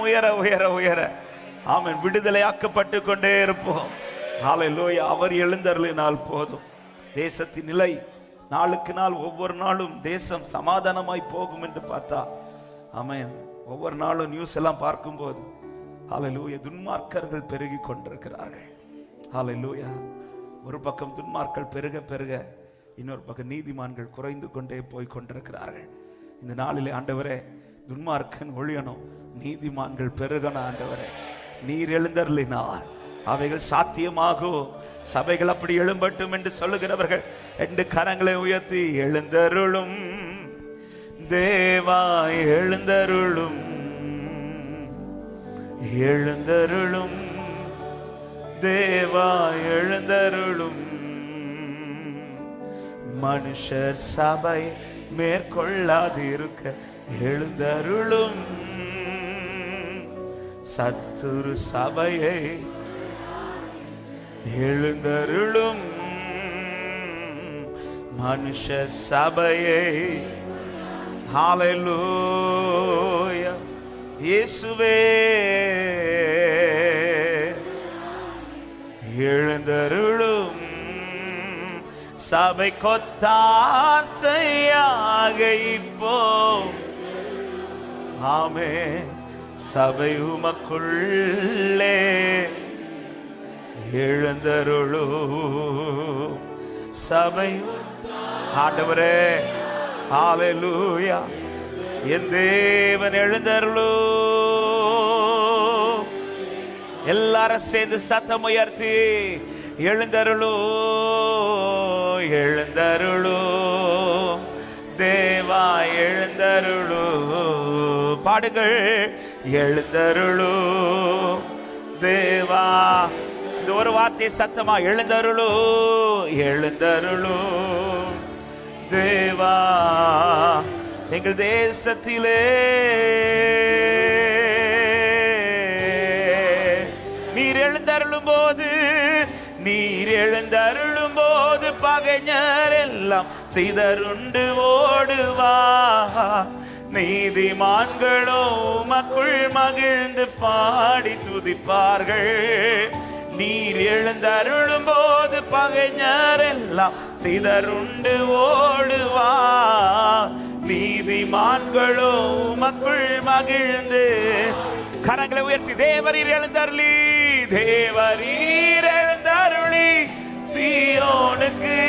உயர உயர உயர. ஆமன். விடுதலையாக்கப்பட்டு கொண்டே இருப்போம். ஹalleluya அவர் எழுந்தருளினால் போதும். தேசத்தின் நிலை நாளுக்கு நாள் ஒவ்வொரு நாளும் தேசம் சமாதானமாய் போகும் என்று பார்த்தா ஆமென். ஒவ்வொரு நாளும் நியூஸ் எல்லாம் பார்க்கும்போது ஹalleluya துன்மார்க்கர்கள் பெருகி கொண்டிருக்கிறார்கள். ஹalleluya ஒரு பக்கம் துன்மார்கள் பெருக பெருக இன்னொரு பக்கம் நீதிமான்கள் குறைந்து கொண்டே போய் கொண்டிருக்கிறார்கள். இந்த நாளிலே ஆண்டவரே துன்மார்க்கன் ஒழியணும். நீதிமான்கள் பெருகணும் ஆண்டவரே நீர் எழுந்தருளினார் அவைகள் சாத்தியமாகும். சபைகள் அப்படி எழும்பட்டும் என்று சொல்லுகிறவர்கள் ரெண்டு கரங்களை உயர்த்தி எழுந்தருளும். தேவா எழுந்தருளும். எழுந்தருளும். தேவா எழுந்தருளும். மனுஷர் சபை மேற்கொள்ளாதிருக்க எழுந்தருளும். சத்துரு சபையை எழுந்தருளும் மனுஷ சபையை. ஹalleluya. இயேசுவே. எழுந்தருளும் சபை கொத்தாசையாக இப்போ. ஆமே சபை உமக்குள்ளே எழுந்தருளு. சபை. ஆண்டவரே ஹalleluya. என் தேவன் எழுந்தருளு. எல்லாரும் சேர்ந்து சத்தம் உயர்த்தி எழுந்தருளு எழுந்தருளு. தேவா எழுந்தருளு. பாடுங்கள். எழுந்தருளு. தேவா இந்த ஒரு வார்த்தை சத்தமா எழுந்தருளு. எழுந்தருளு. தேவா எங்கள் தேசத்திலே. நீர் எழுந்தருளும் போது நீர் எழுந்தருளும் போது பகைஞர் எல்லாம் சிதறுண்டு ஓடுவா. நீதிமான்களோ மக்கள் மகிழ்ந்து பாடி துதிப்பார்கள். நீர் எழுந்தருளும் போது பகைஞர் எல்லாம் சிதறுண்டு ஓடுவா. நீதிமான்களோ மக்கள் மகிழ்ந்து கரங்களை உயர்த்தி தேவரீர் எழுந்தருளி தேவரீர் எழுந்தருளி சீயோனுக்கு